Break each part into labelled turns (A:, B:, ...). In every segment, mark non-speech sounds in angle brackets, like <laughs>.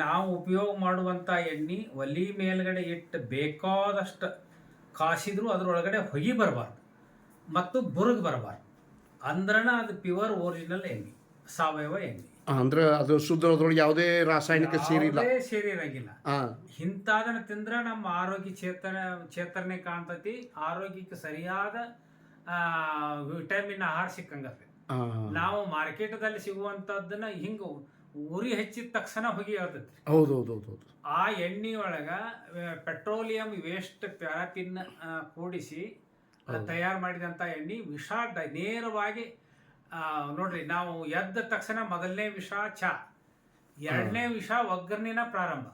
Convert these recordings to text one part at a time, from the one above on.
A: ನಾವು ಉಪಯೋಗ ಮಾಡುವಂಥ ಎಣ್ಣೆ ಒಲಿ ಮೇಲ್ಗಡೆ ಇಟ್ಟು ಬೇಕಾದಷ್ಟು ಕಾಸಿದ್ರು ಅದರೊಳಗಡೆ ಹೊಗಿ ಬರಬಾರ್ದು ಮತ್ತು ಬುರುಗ್ ಬರಬಾರ್ದು. ಅಂದ್ರನ ಅದು ಪ್ಯೂರ್ ಒರಿಜಿನಲ್ ಎಣ್ಣೆ ಸಾವಯವ ಎಣ್ಣೆ.
B: ಅಂದ್ರೆ ಅದು ಶುದ್ಧ ಅದ್ರೊಳಗೆ ಯಾವುದೇ ರಾಸಾಯನಿಕ ಸೇರಿಲ್ಲ.
A: ಸೇರಿರಂಗಿಲ್ಲ ಇಂಥದನ್ನ ತಿಂದ್ರೆ ನಮ್ಮ ಆರೋಗ್ಯ ಚೇತನ ಚೇತನೆ ಕಾಣ್ತತಿ. ಆರೋಗ್ಯಕ್ಕೆ ಸರಿಯಾದ ಆ, ವಿಟಮಿನ್ ಆಹಾರ ಸಿಕ್ಕಂಗತ್ತೆ. ನಾವು ಮಾರ್ಕೆಟದಲ್ಲಿ ಸಿಗುವಂಥದ್ದನ್ನ ಹಿಂಗ ಉರಿ ಹೆಚ್ಚಿದ ತಕ್ಷಣ ಹೊಗೆ ಹೇಳ್ತೈತಿ
B: ಹೌದು ಹೌದು ಹೌದು ಹೌದು
A: ಆ ಎಣ್ಣೆ ಒಳಗ ಪೆಟ್ರೋಲಿಯಂ ವೇಸ್ಟ್ ಪ್ಯಾರಾಪಿನ್ ಕೂಡಿಸಿ ತಯಾರು ಮಾಡಿದಂತ ಎಣ್ಣೆ ವಿಷ ನೇರವಾಗಿ ನೋಡ್ರಿ ನಾವು ಎದ್ದ ತಕ್ಷಣ ಮೊದಲನೇ ವಿಷ ಚಾ ಎರಡನೇ ವಿಷ ಒಗ್ಗರಣೆನ ಪ್ರಾರಂಭ.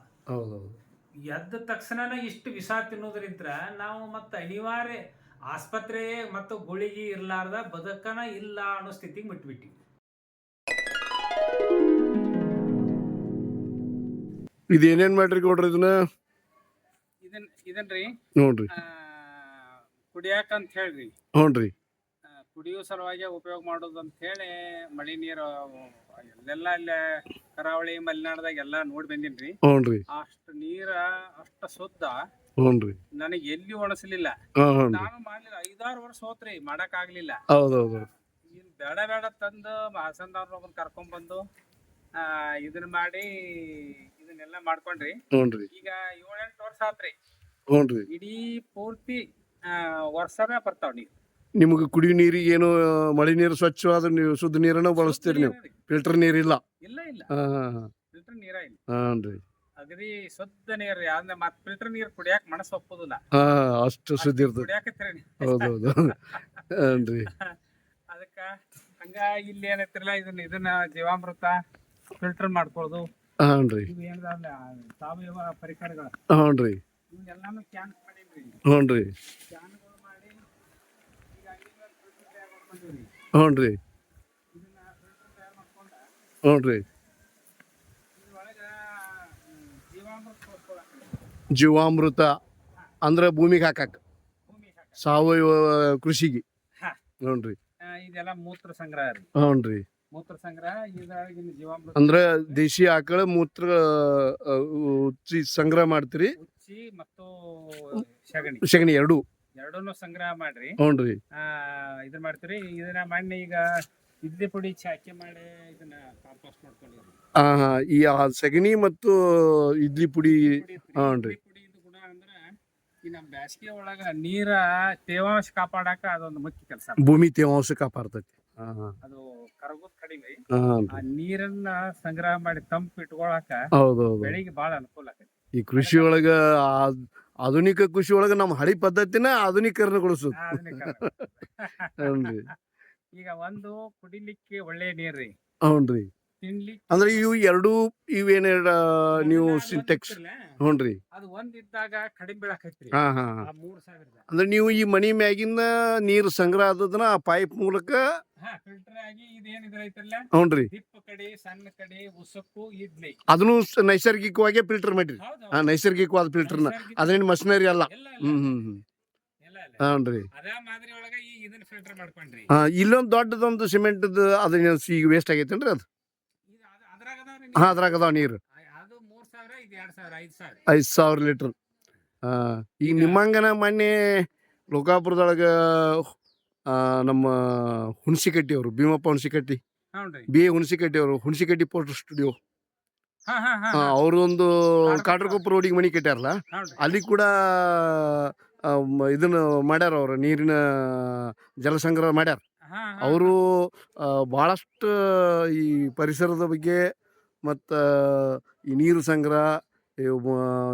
A: ಎದ್ದ ತಕ್ಷಣ ಇಷ್ಟು ವಿಷ ತಿನ್ನೋದ್ರಿಂದ ನಾವು ಮತ್ತೆ ಅನಿವಾರ್ಯ ಆಸ್ಪತ್ರೆ ಮತ್ತು ಗುಳಿಗೆ ಇರ್ಲಾರ್ದ ಬದುಕನ ಇಲ್ಲ ಅನ್ನೋ ಸ್ಥಿತಿಗೆ ಬಿಟ್ಬಿಟ್ಟಿವಿ.
B: ಇದೇನೇನ್ ಮಾಡ್ರಿ ಕೊಡ್ರಿ ಇದನ್ನ?
A: ಇದನ್ ಇದನ್ರಿ
B: ನೋಡ್ರಿ
A: ಕುಡಿಯಾಕ ಅಂತ ಹೇಳ್ರಿ.
B: ಹ್ಞೂನ್ರಿ.
A: ಕುಡಿಯೋ ಸಲುವಾಗಿ ಉಪಯೋಗ ಮಾಡೋದು ಅಂತ ಹೇಳಿ ಮಳಿ ನೀರು ಎಲ್ಲೆಲ್ಲ ಅಲ್ಲಿ ಕರಾವಳಿ ಮಲೆನಾಡದಾಗ ಎಲ್ಲಾ ನೋಡಿ ಬಂದಿನ್ರಿ.
B: ಹ್ಞೂನ್ರಿ.
A: ಅಷ್ಟು ನೀರ ಅಷ್ಟ ಶುದ್ಧ
B: ಹ್ಞೂನ್ರಿ.
A: ನನಗೆ ಎಲ್ಲಿ ಒಣಸಲಿಲ್ಲ.
B: ಹಾಂ
A: ನಾನು ಮಾಡ್ಲಿಲ್ಲ. ಐದಾರು ವರ್ಷ ಹೋತ್ರಿ ಮಾಡಕ್ ಆಗ್ಲಿಲ್ಲ.
B: ಹೌದು ಹೌದು
A: ಇನ್ ಬೇಡ ಬೇಡ ತಂದು ಹಾಸನದವ್ರ ಒಬ್ಬನ ಕರ್ಕೊಂಡ್ ಬಂದು ಇದನ್ನ ಮಾಡಿ ಇದನ್ನೆಲ್ಲ ಮಾಡ್ಕೊಂಡ್ರಿ.
B: ಹ್ಞೂನ್ರಿ
A: ಈಗ ಏಳೆಂಟು ವರ್ಷ ಆತ್ರಿ.
B: ಹ್ಞೂನ್ರಿ
A: ಇಡೀ ಪೂರ್ತಿ ವರ್ಷನೇ ಬರ್ತಾವ ನೀರು.
B: ನಿಮಗೆ ಕುಡಿಯೋ ನೀರಿಗೆ ಏನು ಮಳೆ ನೀರು ಸ್ವಚ್ಛವಾದ ನೀವು ಶುದ್ಧ ನೀರನ್ನ ಬಳಸ್ತೀರಿ ನೀವು. ಫಿಲ್ಟರ್ ನೀರಿಲ್ಲ
A: ಇಲ್ಲ. ಇಲ್ಲ
B: ಹಾಂ ಹಾಂ ಹಾಂ.
A: ಫಿಲ್ಟರ್ ನೀರ ಇಲ್ಲ.
B: ಹಾಂ ರೀ
A: ಅಗದಿ ಶುದ್ಧ ನೀರ್ ಅಂದ್ರೆ ಮತ್ ಫಿಲ್ಟರ್ ನೀರು ಕುಡಿಯಾಕ ಮನಸ್ಸು ಒಪ್ಪುದಿಲ್ಲ.
B: ಹಾಂ ಅಷ್ಟು ಶುದ್ಧ ಇರ್ತದೆ.
A: ಕುಡಿಯಾಕತ್ತೀರಿ
B: ಹೌದು ಹೌದು ಹಾಂ ರೀ
A: ಅದಕ್ಕ ಹಂಗ ಇಲ್ಲಿ ಏನೈತಿರಲ್ಲ ಇದನ್ನ ಇದನ್ನ ಜೀವಾಮೃತ ಫಿಲ್ಟರ್ ಮಾಡ್ಕೊಳ್ಳೋದು
B: ಹಾಂ ರೀ
A: ಇವು ಏನದ ಸಾವಯವ ಪರಿಕರಗಳು.
B: ಹ್ಞೂ ರೀ
A: ಇವನ್ನೆಲ್ಲಾನು ಕ್ಯಾನ್ ಮಾಡೀನ್ರಿ
B: ಹ್ಞೂ ರೀ
A: ಕ್ಯಾನ್ಗಳು ಮಾಡಿ ಈಗ ಇಲ್ಲಿಂದ ಫಿಲ್ಟರ್ ತಯಾರು ಮಾಡ್ಕೊಂಡಿವ್ರಿ
B: ಹ್ಞೂ ರೀ
A: ಇದನ್ನ ಫಿಲ್ಟರ್ ತಯಾರು ಮಾಡ್ಕೊಂಡ
B: ಹ್ಞೂ ರೀ
A: ಇದ್ರೊಳಗ ಹ್ಮ್, ಜೀವಾಮೃತ ಅಂದ್ರ
B: ಜೀವಾಮೃತ ಅಂದ್ರೆ ಭೂಮಿಗೆ ಹಾಕಕ್ಕ
A: ಭೂಮಿ
B: ಸಾವಯವ ಕೃಷಿಗೆ.
A: ಹಾ.
B: ಹ್ಞೂ ರೀ
A: ಇದೆಲ್ಲ ಮೂತ್ರ ಸಂಗ್ರಹ ರೀ.
B: ಹ್ಞೂ ರೀ
A: ಮೂತ್ರ ಸಂಗ್ರಹ ಇದ್ರೊಳಗಿನ ಜೀವಾಮೃತ.
B: ಅಂದ್ರೆ ದೇಶಿ ಆಕಳ ಮೂತ್ರ ಆ, ಉಚ್ಚಿ ಸಂಗ್ರಹ ಮಾಡ್ತೀರಿ?
A: ಉಚ್ಚಿ ಮತ್ತು ಸಗಣಿ.
B: ಸಗಣಿ ಎರಡು.
A: ಎರಡನ್ನು ಸಂಗ್ರಹ ಮಾಡ್ರಿ.
B: ಹ್ಞೂನ್ರಿ
A: ಆ ಇದನ್ನ ಮಾಡ್ತೀರಿ. ಇದನ್ನ ಮಣ್ಣು ಈಗ ಇಡ್ಲಿ ಪುಡಿ ಚಾಕಿ ಮಾಡಿ ಇದನ್ನ ಕಾಂಪೋಸ್ಟ್ ಮಾಡ್ಕೊಂಡಿರಿ
B: ಆ, ಹಾ, ಈ ಆ ಸಗಣಿ ಮತ್ತು ಇಡ್ಲಿ ಪುಡಿ ಹ್ಞೂನ್ರಿ.
A: ಇಡ್ಲಿ ಪುಡಿ ಇದು ಗುಣ ಅಂದ್ರ ಈ ನಮ್ಮ ಬ್ಯಾಸಿಗೆ ಒಳಗ ನೀರ ತೇವಾಂಶ ಕಾಪಾಡಾಕ ಅದೊಂದು ಮುಖ್ಯ ಕೆಲಸ.
B: ಭೂಮಿ ತೇವಾಂಶ ಕಾಪಾಡ್ತೈತಿ. ಹಾ.
A: ಅದು ಕರಗೋದ್ ಕಡಿಮೆ. ಆ ನೀರನ್ನ ಸಂಗ್ರಹ ಮಾಡಿ ತಂಪು ಇಟ್ಕೊಳಕ
B: ಹೌದು
A: ಬೆಳಿಗ್ಗೆ ಬಹಳ ಅನುಕೂಲ ಆಕೈತಿ.
B: ಈ ಕೃಷಿ ಒಳಗ ಆ- ಆಧುನಿಕ ಕೃಷಿ ಒಳಗ ನಮ್ಮ ಹಳಿ ಪದ್ಧತಿನ ಆಧುನೀಕರಣಗೊಳಿಸೋದು
A: ಆ, ಅದನ್ನೇ ಈಗ ಒಂದು ಕುಡಿಲಿಕ್ಕೆ ಒಳ್ಳೆ ನೀರ್ರಿ. ಹೌನ್ರಿ
B: ಅಂದ್ರೆ ಇವು ಎರಡು ಇವೇನ ನೀವು ಸಿಂಟೆಕ್ಸ್ ಹ್ಞೂನ್ರಿ
A: ಅದು ಒಂದ್ ಇದ್ದಾಗ ಕಡಿಮೆ ಬೀಳಕೈತ್ರಿ
B: ಹಾ ಹಾ ಹಾ.
A: ಆ ಮೂರ್ ಸಾವಿರದ.
B: ಅಂದ್ರೆ ನೀವು ಈ ಮನಿ ಮ್ಯಾಗಿನ ನೀರು ಸಂಗ್ರಹ ಆದದನ್ನ ಆ ಪೈಪ್ ಮೂಲಕ
A: ಹಾ ಫಿಲ್ಟರ್ ಆಗಿ
B: ಹ್ಞೂನ್ರಿ
A: ದಿಪ್ಪ ಕಡೆ ಸಣ್ಣ ಕಡೆ ಉಸಕ್ಕು ಇಡ್ಲಿ.
B: ಅದನ್ನು ಸ- ನೈಸರ್ಗಿಕವಾಗಿ ಫಿಲ್ಟರ್ ಮಾಡ್ರಿ.
A: ಹೌದು
B: ಹಾ ನೈಸರ್ಗಿಕವಾದ ಫಿಲ್ಟರ್ನ ಅದೇನು ಮಷಿನರಿ ಅಲ್ಲ.
A: ಎಲ್ಲ
B: ಹ್ಮ್ ಹ್ಮ್ ಹ್ಮ್.
A: ಎಲ್ಲ ಎಲ್ಲ.
B: ಹಾನ್ರಿ
A: ಅದ ಮಾದರಿ ಒಳಗ ಈ ಇದನ್ನ ಫಿಲ್ಟರ್ ಮಾಡ್ಕೊಂಡ್ರಿ.
B: ಇಲ್ಲೊಂದು ದೊಡ್ಡದೊಂದು ಸಿಮೆಂಟ್ ಅದನ್ನ ಈಗ ವೇಸ್ಟ್ ಆಗೈತೇನ್ರಿ ಅದು
A: ಇದು ಅದ್- ಅದ್ರಾಗ ಅದಾವ್ರಿ
B: ಹಾ ಅದ್ರಾಗ ಅದಾವ ನೀರು.
A: ಅದು ಮೂರ್ ಸಾವಿರ ಇದು ಎರಡ್ ಸಾವಿರ ಐದ್ ಸಾವಿರ
B: ಐದು ಸಾವಿರ ಲೀಟರ್ ಹಾ ಈಗ ನಿಮ್ಮಂಗನ ಮೊನ್ನೆ ಲೋಕಾಪುರದೊಳಗ ಆ, ನಮ್ಮ ಹುಣಸಿಕಟ್ಟಿ ಅವರು ಭೀಮಪ್ಪ ಹುಣಸಿಕಟ್ಟಿ
A: ಹೌನ್ರಿ
B: ಬಿ ಎ ಹುಣಸಿಕಟ್ಟಿ ಅವರು ಹುಣಸಿಕಟ್ಟಿ ಪೋಸ್ಟ್ ಸ್ಟುಡಿಯೋ
A: ಹಾ ಹಾ ಹಾ ಹಾ.
B: ಅವ್ರದೊಂದು
A: ಕಾಡ್ರಕೊಪ್ಪ.
B: ಕಾಟ್ರಕೊಪ್ಪ ರೋಡಿಗೆ ಮನಿ ಕಟ್ಟಾರಲ್ಲ
A: ಹೌನ್ರಿ.
B: ಅಲ್ಲಿ ಕೂಡ ಆ, ಮ- ಇದನ್ನ ಮಾಡ್ಯಾರ ಅವರು ನೀರಿನ ಜಲಸಂಗ್ರಹ ಮಾಡ್ಯಾರ
A: ಹಾ, ಹಾ,
B: ಅವರು ಭಾಳಷ್ಟು ಈ ಪರಿಸರದ ಬಗ್ಗೆ ಮತ್ತು ಈ ನೀರು ಸಂಗ್ರಹ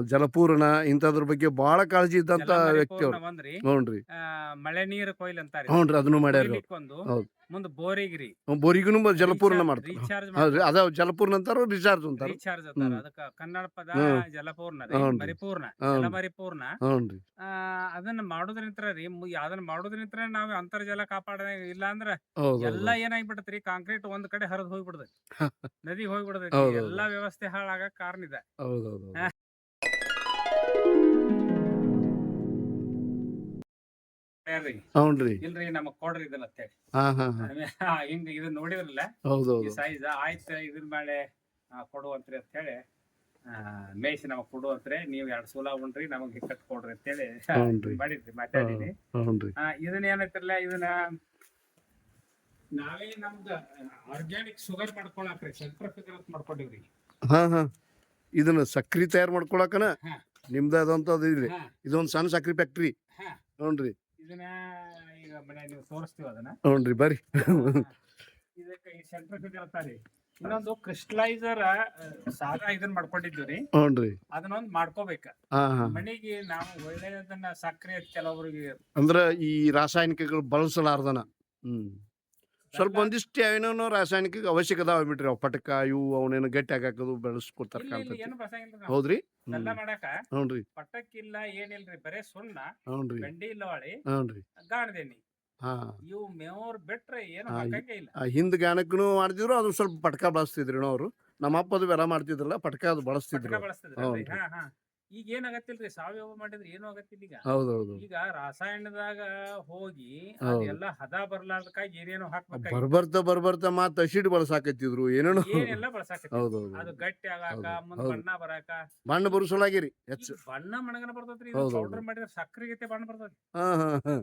B: ಜಲಪೂರ್ಣ ಇಂಥದ್ರ ಬಗ್ಗೆ ಬಹಳ ಕಾಳಜಿ
A: ಇದ್ದಂತ
B: ವ್ಯಕ್ತಿ ಅವ್ರು
A: ಪೂರ್ಣ ಒಂದ್ರಿ
B: ಹ್ಞೂ ರೀ
A: ಮಳೆ ನೀರು ಕೊಯ್ಲು ಅಂತಾರೆ
B: ಹ್ಞೂ ಅದನ್ನು ಮಾಡ್ಯಾರ. ಹೌದು.
A: ಮುಂದ್ ಬೋರಿಗ್ರಿ
B: ಬೋರಿಗೂ ಜಲಪೂರ್ಣ ಮಾಡ್ತಾರೆ. ಹೌದ್ರಿ ಅದ ಜಲಪೂರ್ಣ ಅಂತಾರ ರಿಚಾರ್ಜ್ ಅಂತಾರ?
A: ರೀಚಾರ್ಜ್ ಅಂತಾರ. ಅದಕ್ಕ ಕನ್ನಡ ಪದ. ಜಲಪೂರ್ಣ
B: ಹೌನ್ರಿ.
A: ರೀ ಮರಿಪೂರ್ಣ
B: ಹೌನ್ರಿ.
A: ಜಲಮರಿಪೂರ್ಣ ಆ, ಅದನ್ನ ಮಾಡೋದ್ರಿಂತ್ರ ರೀ ಅದನ್ನ ಮಾಡೋದ್ರಿಂತ್ರ ನಾವ್ ಅಂತರ್ಜಲ ಕಾಪಾಡ ಇಲ್ಲ ಅಂದ್ರ ಎಲ್ಲಾ ಏನಾಗ್ಬಿಡತ್ರಿ ಕಾಂಕ್ರೀಟ್ ಒಂದ್ ಕಡೆ ಹರಿದ್ ಹೋಗ್ಬಿಡ್ತೈತಿ. ನದಿ ಹೋಗ್ಬಿಡ್ತೈತಿ. ಎಲ್ಲಾ ವ್ಯವಸ್ಥೆ ಹಾಳಾಗ ಕಾರಣ ಇದೆ.
B: ಹೌದು ಹೌದು
A: ಹಾ. ಹೇಳ್ರಿ
B: ಹ್ಞೂ ರೀ
A: ಇಲ್ರಿ ನಮಗ್ ಕೊಡ್ರಿ ಇದನ್ನ ಅಂತೇಳಿ
B: ಹಾಂ ಹಾಂ ಹಾಂ.
A: ಹಿಂಗ ಇದನ್ನ ನೋಡಿದ್ರಲ್ಲ?
B: ಹೌದು
A: ಈ ಸೈಜ್ ಆಯ್ತ ಇದ್ರ ಮೇಲೆ ಕೊಡುವಂತ್ರಿ ಅಂತ ಹೇಳಿ ಮೇಯ್ಸಿ ನಮಗ್ ಕೊಡು ಅಂತ್ರೆ ನೀವ್ ಎರಡ್ ಸೂಲ ಉಣ್ರಿ ನಮಗ್ ಕಟ್ ಕೊಡ್ರಿ ಅಂತೇಳಿ
B: ಹೇಳಿ
A: ಮಾಡಿದ್ರಿ ಮಾತಾಡಿದ್ರಿ ಇದನ್ನ ಏನೈತಿರಲ್ಲ ಇದನ್ನ ನಾವೇ ನಮ್ದು ಆರ್ಗ್ಯಾನಿಕ್ ಶುಗರ್ ಮಾಡ್ಕೊಳಕ್ರಿ ಸೆಂಟ್ರಫಿಗರ್ ಅಂತ ಮಾಡ್ಕೊಂಡಿವ್ರಿ.
B: ಹಾಂ ಹಾಂ. ಇದನ್ನ ಸಕ್ರಿ ತಯಾರು ಮಾಡ್ಕೊಳಕನ ನಿಮ್ದ ಅದಂತದ್ದು ಇದ್ರಿ. ಇದೊಂದು ಸಣ್ಣ ಸಕ್ರಿ ಫ್ಯಾಕ್ಟ್ರಿ
A: ಹಾ. ಇದನ್ನ ಈಗ ಮನೆ ನೀವು ತೋರಿಸ್ತೀವಿ ಅದನ್ನ.
B: ಹ್ಞೂ ರೀ ಬರ್ರಿ
A: ಇದಕ್ಕೆ ಈ ಸೆಂಟ್ರಫಿಗರ್ ಅಂತಾರಿ ಇನ್ನೊಂದು ಕ್ರಿಸ್ಟಲೈಸರ್ ಸಾದಾ ಇದನ್ನ ಮಾಡ್ಕೊಂಡಿದ್ವಿ ರೀ
B: ಹ್ಞೂ ರೀ
A: ಅದನ್ನೊಂದ್ ಮಾಡ್ಕೋಬೇಕ.
B: ಹಾಂ ನಾವು
A: ಮನೆಗೆ ನಾವು ಒಳ್ಳೆಯದನ್ನ ಸಕ್ಕರೆ ಕೆಲವರಿಗೆ
B: ಅಂದ್ರೆ ಈ ರಾಸಾಯನಿಕಗಳು ಬಳಸಲಾರ್ದನ. ಹ್ಮ್. ಸ್ವಲ್ಪ ಒಂದಿಷ್ಟು ಏನೇನೋ ರಾಸಾಯನಿಕ ಅವಶ್ಯಕ ಅದಾವ ಬಿಟ್ರಿ ಅವು ಪಟಕ ಇವು ಅವನೇನು ಗಟ್ಟಿ
A: ಇಲ್ಲ, ಇಲ್ಲ,
B: ಕಾಣ್ತೈತಿ.
A: ಏನು ಬಸಂಗಿಲ್ಲ ನಾವು.
B: ಹೌದ್ರಿ?
A: ಎಲ್ಲ ಮಾಡಾಕ
B: ಹ್ಞೂ ರೀ
A: ಇಲ್ಲ ಏನಿಲ್ರಿ ಬರೇ ಸುಣ್ಣ
B: ಹ್ಞೂ ರೀ
A: ಬೆಂಡಿ ಇಲ್ಲವಾಳಿ
B: ಹ್ಞೂ ರೀ
A: ಗಾಣದೇನಿ.
B: ಹಾ.
A: ಇವು ಮೇವ್ರ ಬಿಟ್ರೆ ಏನು ಹಾಕಂಗೇ ಇಲ್ಲ
B: ಆ ಹಿಂದ್ ಗಾನಕ್ಕೂ ಮಾಡ್ತಿದ್ರು ಅದು ಸ್ವಲ್ಪ ಪಟಕ ಬಳಸ್ತಿದ್ರಿ ಅವರು. ನಮ್ಮ ಅಪ್ಪ ಅದು ಬೆರ ಮಾಡ್ತಿದ್ರಲ್ಲ ಪಟಕ ಅದು ಬಳಸ್ತಿದ್ರು
A: ಪಟಕ ಬಳಸ್ತಿದ್ರಿ
B: ಹೌದ್ರಿ.
A: ಹಾ ಹಾ. ಈಗ ಏನ್ ಆಗತ್ತಿಲ್ರಿ? ಸಾವಯವ ಮಾಡಿದ್ರೆ ಏನು ಆಗತ್ತಿಲ್ಲ ಈಗ.
B: ಹೌದೌದು.
A: ಈಗ ರಾಸಾಯನದಾಗ ಹೋಗಿ
B: ಹೌದು.
A: ಅದೆಲ್ಲ ಹದ ಬರ್ಲಾರ್ದಕ್ಕಾಗಿ ಏನೇನೋ ಹಾಕ್ಬೇಕಾಗಿ
B: ಬರ್ಬರ್ತ ಬರ್ಬರ್ತ ಮಾತ್ ಅಸಿಡ್ ಬಳಸಾಕತ್ತಿದ್ರು ಏನೇನೋ
A: ಏನೆಲ್ಲ ಬಳಸಾಕತ್ತಿ
B: ಹೌದೌದು.
A: ಅದು ಗಟ್ಟಿ ಆಗಾಕ
B: ಹೌದು,
A: ಮುಂದ್
B: ಹೌದು.
A: ಬಣ್ಣ ಬರಾಕ.
B: ಬಣ್ಣ ಬರುಸಲಾಗಿರಿ
A: ಈಗ
B: ಹೆಚ್ಚು
A: ಬಣ್ಣ ಮಣಗನ ಬರ್ತೈತ್ರಿ
B: ಹೌದು,
A: ಪೌಡರ್ ಮಾಡಿದ್ರೆ ಸಕ್ಕರೆ ಗತೆ ಬಣ್ಣ ಬರ್ತೈತಿ
B: ಹಾ ಹಾ ಹಾ.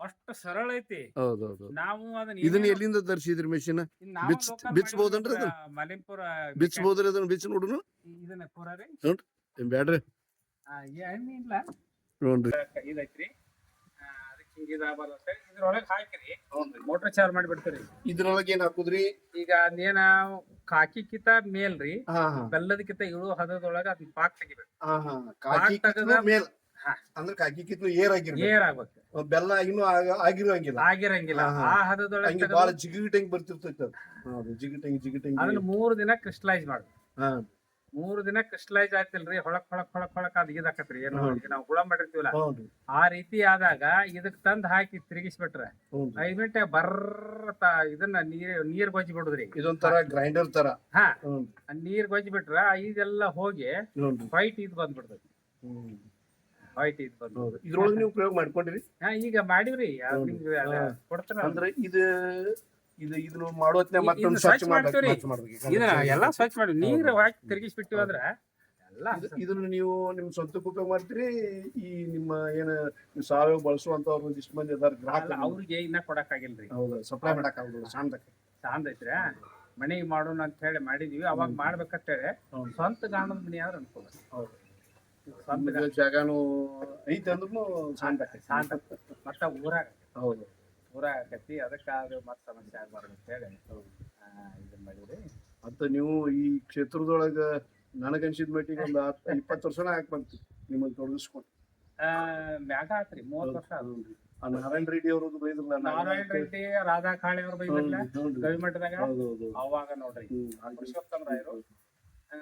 A: ಅಷ್ಟು ಸರಳ ಐತಿ.
B: ಹೌದೌದು.
A: ನಾವು ಅದನ್ನ
B: ಇದನ್ನ
A: ಏನೇನೋ-
B: ಎಲ್ಲಿಂದ ತರಿಸಿದ್ರಿ ಮೆಷಿನ್
A: ಇದ್ ನಾವು
B: ಬಿಚ್ಚ- ಬಿಚ್ಚಬಹುದನ್ರಿ
A: ಮಾಡಿದ್ವಿ, ಮಲಿಂಪುರ ಬಿಚ್ಚ-
B: ಬಿಚ್ಚಬಹುದ್ರಿ ಅದನ್ನ ಬಿಚ್ಚ ನೋಡುನು?
A: ಇದನ್ನ ರೀ
B: ಏನ್ ಬ್ಯಾಡ್ರಿ?
A: ಆ, ಎಣ್ಣೆ ಇಲ್ಲ.
B: ನೋಡ್ರಿ
A: ಇದೈತ್ರಿ. ಅದಕ್ಕೆ ಹಿಂಗ ಇದಾಗಬಾರ್ದು ಅಂತ ಇದ್ರೊಳಗೆ ಹಾಕಿರಿ. ಮೋಟರ್ ಚಾರ್ಜ್ ಮಾಡಿಬಿಡ್ತೀರಿ
B: ಇದ್ರೊಳಗೆ ಏನ್ ಹಾಕುದ್ರಿ?
A: ಈಗ ಅದೇನ ಕಾಕಿಕ್ಕಿತ ಮೇಲ್ರಿ ಬೆಲ್ಲದಕ್ಕಿಂತ ಇಳು ಹದದೊಳಗ ಅದನ್ನ ಪಾಕ್ ತೆಗಿಬೇಕು. ಪಾಕ್ ತೆಗ್ದ
B: ಮೇಲ್. ಅಂದ್ರೆ ಕಾಕಿ ಕಿತ್ನು ಏರ್ ಆಗಿರ್ಬೇಕು.
A: ಏರ್ ಆಗ್ಬೇಕು.
B: ಬೆಲ್ಲ ಇನ್ನು
A: ಆಗಿರಂಗಿಲ್ಲ.
B: ಆಗಿರಂಗಿಲ್ಲ.
A: ಆ ಹದದೊಳಗೆ
B: ಬಹಳ ಜಿಗಿಟಂಗ್ ಬರ್ತಿರ್ತೈತೆ ಅದು. ಜಿಗಿಟಂಗ್ ಜಿಗಿಟಂಗ್
A: ಅದನ್ನ ಮೂರು ದಿನ ಕ್ರಿಸ್ಟಲೈಸ್ ಮಾಡ್ಬೇಕು.
B: ಹಾ.
A: ಮೂರು ದಿನ ಕ್ರಿಸ್ಟಲೈಸ್ ಆಯ್ತಿಲ್ರಿ ಹೊಳಕ್ ಹೊಳಕ್ ಹೊಳಕ್ ಹೊಳಕ್ ಅದ್ ಇದಾಕತ್ರಿ ಏನು ನಾವು ಹುಳ ಮಾಡಿರ್ತೀವಲ್ಲ ಆ ರೀತಿ ಆದಾಗ ಇದಕ್ ತಂದ್ ಹಾಕಿ ತಿರುಗಿಸ್ಬಿಟ್ರೆ ಐದ್ ಮಿನಿಟ್ ಬರ್ರ ಇದನ್ನ ನೀರ್ ನೀರ್ ಗೊಜ್ಜಿ ಬಿಡುದ್ರಿ
B: ಇದೊಂಥರ ಗ್ರೈಂಡರ್ ತರ.
A: ಹಾ. ನೀರ್ ಗೊಜ್ಜಿ ಬಿಟ್ರ ಇದೆಲ್ಲ ಹೋಗಿ ವೈಟ್ ಇದ್ ಬಂದ್ಬಿಡ್ತೈತಿ ವೈಟ್ ಇದ್ ಬಂದ್
B: ಹೌದು. ಇದ್ರೊಳಗೆ ನೀವು ಪ್ರಯೋಗ ಮಾಡ್ಕೊಂಡಿರಿ?
A: ಹಾ ಈಗ ಮಾಡಿವ್ರಿ. ಕೊಡ್ತಾರ
B: ಅಂದ್ರೆ ಇದು ಇದು ಇದನ್ನ ಮಾಡೋತ್ನೆ ಮತ್ತೊಂದು ಸ್ವಚ್ಛ ಮಾಡ್ತೀವಿ
A: ಇದನ್ನ ಎಲ್ಲಾ ಸ್ವಚ್ಛ ಮಾಡಿ ನೀರು. ಹಾಕಿ ತಿರುಗಿಸ್ಬಿಟ್ಟಿವಿ ಅಂದ್ರ ಎಲ್ಲ
B: ಇದು- ಇದನ್ನ ನೀವು ನಿಮ್ ಸ್ವಂತಕ್ಕೆ ಉಪಯೋಗ ಮಾಡ್ತೀರಿ? ಈ ನಿಮ್ಮ ಏನ ಸಾವಯವ ಬಳಸುವಂತವ್ರು ಒಂದಿಷ್ಟು ಮಂದಿ ಅದಾರ
A: ಅಲ್ಲ, ಅವ್ರಿಗೆ ಇನ್ನ ಕೊಡಕ್ ಆಗಿಲ್ರಿ.
B: ಹೌದು ಸಪ್ಲೈ ಮಾಡಕ್ ಆಗುದಿಲ್ಲ ಸಣ್ಣದಕ್ಕೆ
A: ಚಂದ ಐತ್ರ ಮನೆಗೆ ಮಾಡೋಣ ಅಂತ ಹೇಳಿ ಮಾಡಿದೀವಿ ಅವಾಗ ಮಾಡ್ಬೇಕಂತ ಹೇಳಿ. ಸ್ವಂತ ಗಾಣದ ಮನೆ ಆದ್ರೆ ಅನ್ಕೋಬೇಕು
B: ಹೌದು.
A: ಸ್ವಂತ
B: ಜಾಗನೂ ಐತೆ ಅಂದ್ರೂ ಸಣ್ಣದಕ್ಕೆ
A: ಶಾಂತ ಮತ್ತ ಊರಾಗ.
B: ಹೌದು.
A: ಊರಾಗ ಆಕತಿ ಅದಕ್ಕಾದ್ರೆ ಅದು ಮತ್ತೆ ಸಮಸ್ಯೆ ಆಗ್ಬಾರ್ದು ಅಂತ ಹೇಳಿ ಇದನ್ನ ಮಾಡಿದ್ರಿ.
B: ಅಂತ ನೀವು ಈ ಕ್ಷೇತ್ರದೊಳಗ ನನಗನ್ಸಿದ ಮಟ್ಟಿಗೆ ಒಂದು ಹತ್ತು ಇಪ್ಪತ್ತು ವರ್ಷನ ಹಾಕಿ ಬಂತು ನಿಮ್ಮನ್ನು ತೊಡಗಿಸ್ಕೊಂಡು.
A: ಆ, ಮ್ಯಾಗ ಆತ್ರಿ ಮೂವತ್ತು ವರ್ಷ ಅದು
B: ಆ ನಾರಾಯಣ ರೆಡ್ಡಿ ಅವರು ಬೈದ್ರಲ್ಲ
A: ನಾರಾಯಣ ರೆಡ್ಡಿ ರಾಧಾ ಕಾಳಿ ಅವ್ರ ಬೈದಿಲ್ಲ ಗವಿಮಠದಾಗ ಅವಾಗ ನೋಡ್ರಿ. ಪುರುಷೋತ್ತಮ ರಾಯರು ಆ,